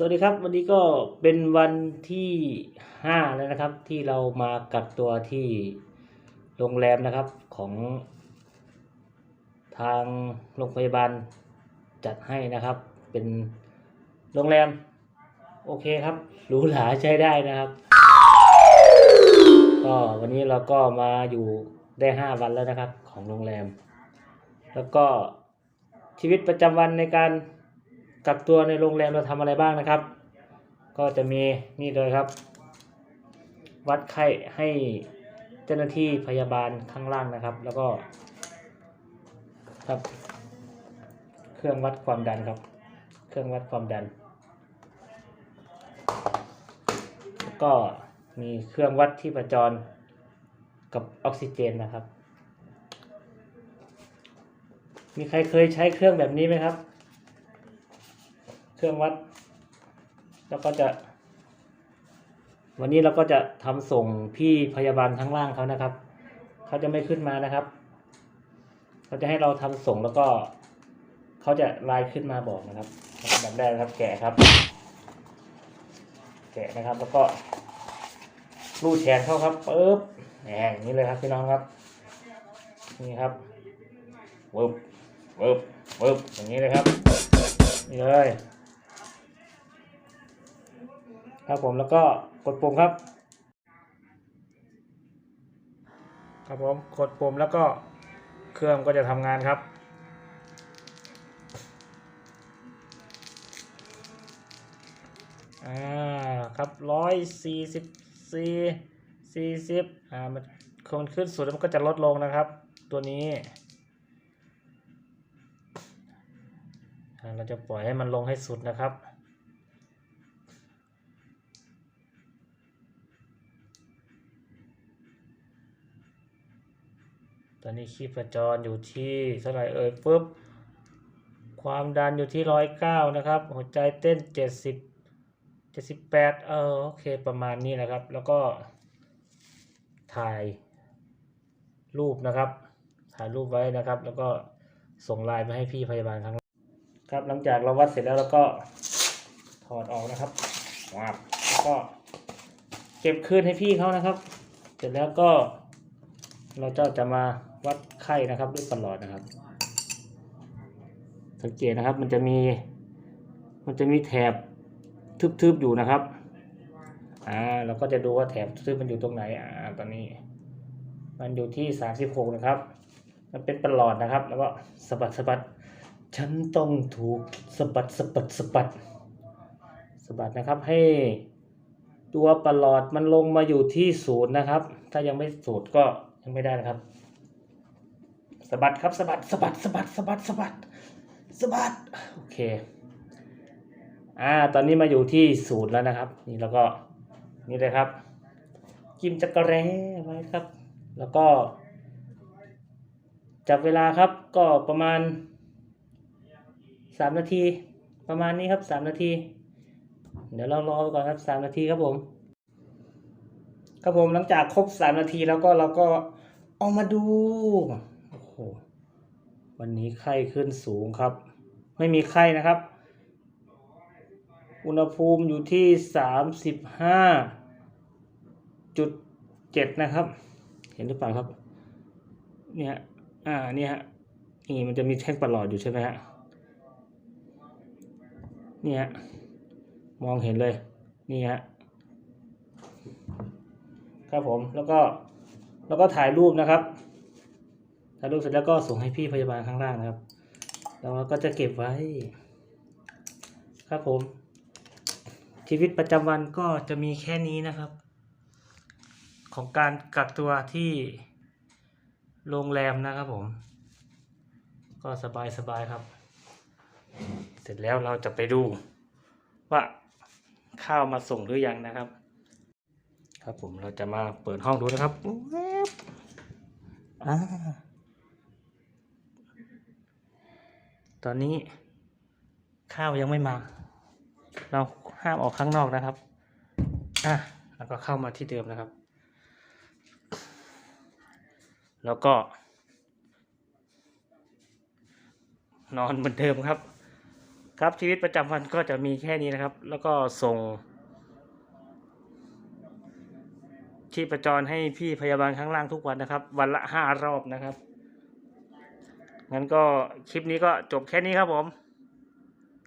สวัสดีครับ วันนี้ก็เป็นวันที่ห้าแล้วนะครับ ที่เรามากักตัวที่โรงแรมนะครับของทางโรงพยาบาลจัดให้นะครับ เป็นโรงแรม โอเคครับหรูหราใช้ได้นะครับก็วันนี้เราก็มาอยู่ได้ห้าวันแล้วนะครับของโรงแรม แล้วก็ชีวิตประจำวันในการ กักตัวในโรงแรมเราทำอะไรบ้างนะครับ ก็จะมีนี่เลยครับ วัดไข้ให้เจ้าหน้าที่พยาบาลข้างล่างนะครับ แล้วก็ครับเครื่องวัดความดันครับ เครื่องวัดความดันแล้วก็มีเครื่องวัดที่ประจรกับออกซิเจนนะครับ มีใครเคยใช้เครื่องแบบนี้ไหมครับ เครื่องวัด แล้วก็จะ วันนี้เราก็จะทำส่งพี่พยาบาลข้างล่างเขานะครับ เขาจะไม่ขึ้นมานะครับเขาจะให้เราทำส่งแล้วก็เขาจะไลน์ขึ้นมาบอกนะครับแบบแรกนะครับ แกะครับ แกะนะครับ แล้วก็รูดแขนเข้าครับปึ๊บแหมอย่างนี้เลยครับพี่น้องครับ นี่ครับวึบวึบวึบอย่างนี้เลยครับ นี่เลย ครับผมแล้วก็กดปุ่มครับ ครับผมกดปุ่มแล้วก็เครื่องก็จะทำงานครับ อ่าครับร้อยสี่สิบสี่สี่สิบอ่ามันคนขึ้นสุดแล้วมันก็จะลดลงนะครับ ตัวนี้เราจะปล่อยให้มันลงให้สุดนะครับ ตอนนี้ชีพจรอยู่ที่เท่าไหร่เอ่ยปุ๊บ ความดันอยู่ที่ร้อยเก้านะครับ หัวใจเต้นเจ็ดสิบเจ็ดสิบแปดเออโอเคประมาณนี้นะครับ แล้วก็ ถ่ายรูปนะครับ ถ่ายรูปไว้นะครับ แล้วก็ส่งไลน์ไปให้พี่พยาบาลครั้งครับ หลังจากเราวัดเสร็จแล้วเราก็ถอดออกนะครับว้าวแล้วก็เก็บคืนให้พี่เขานะครับ เสร็จแล้วก็ เราจะจะมาวัดไข้นะครับด้วยประหลอดนะครับ สังเกตนะครับมันจะมี มันจะมีแถบทึบๆอยู่นะครับอ่าเราก็จะดูว่าแถบทึบมันอยู่ตรงไหนอ่าตอนนี้ มันอยู่ที่สามสิบหกนะครับ มันเป็นประหลอดนะครับ แล้วก็สะบัดสะบัดฉันต้องถูกสะบัดสะบัดสะบัดสะบัดนะครับให้ตัวประหลอดมันลงมาอยู่ที่ศูนย์นะครับ ถ้ายังไม่ศูนย์ก็ ไม่ได้นะครับสะบัดครับสะบัดสะบัดสะบัดสะบัดสะบัดสะบัดโอเคอ่าตอนนี้มาอยู่ที่ศูนย์แล้วนะครับ นี่แล้วก็นี่เลยครับจิ้มจักรแร้ไว้ครับ แล้วก็ จับเวลาครับก็ประมาณสามนาที ประมาณนี้ครับสามนาที เดี๋ยวเรารอไปก่อนครับสามนาทีครับผม ครับผมหลังจากครบสามนาทีแล้วก็เราก็ เอามาดู โอ้โห วันนี้ไข้ขึ้นสูงครับ ไม่มีไข้นะครับ อุณหภูมิอยู่ที่สามสิบห้าจุดเจ็ดนะครับ เห็นหรือเปล่าครับ เนี่ย อ่า เนี่ยฮะ นี่มันจะมีแท่งประหลอดอยู่ใช่ไหมฮะ เนี่ยฮะมองเห็นเลย นี่ฮะ ครับผม แล้วก็ แล้วก็ถ่ายรูปนะครับ ถ่ายรูปเสร็จแล้วก็ส่งให้พี่พยาบาลข้างล่างนะครับ แล้วก็จะเก็บไว้ ครับผม ชีวิตประจำวันก็จะมีแค่นี้นะครับ ของการกักตัวที่โรงแรมนะครับผม ก็สบายสบายครับ เสร็จแล้วเราจะไปดูว่าข้าวมาส่งหรือยังนะครับ ครับผมเราจะมาเปิดห้องดูนะครับอตอนนี้ข้าวยังไม่มา เราห้ามออกข้างนอกนะครับ อะแล้วก็เข้ามาที่เดิมนะครับ แล้วก็ นอนเหมือนเดิมครับ ครับชีวิตประจำวันก็จะมีแค่นี้นะครับ แล้วก็ส่ง ชีพจรให้พี่พยาบาลข้างล่างทุกวันนะครับ วันละห้ารอบนะครับ งั้นก็คลิปนี้ก็จบแค่นี้ครับผม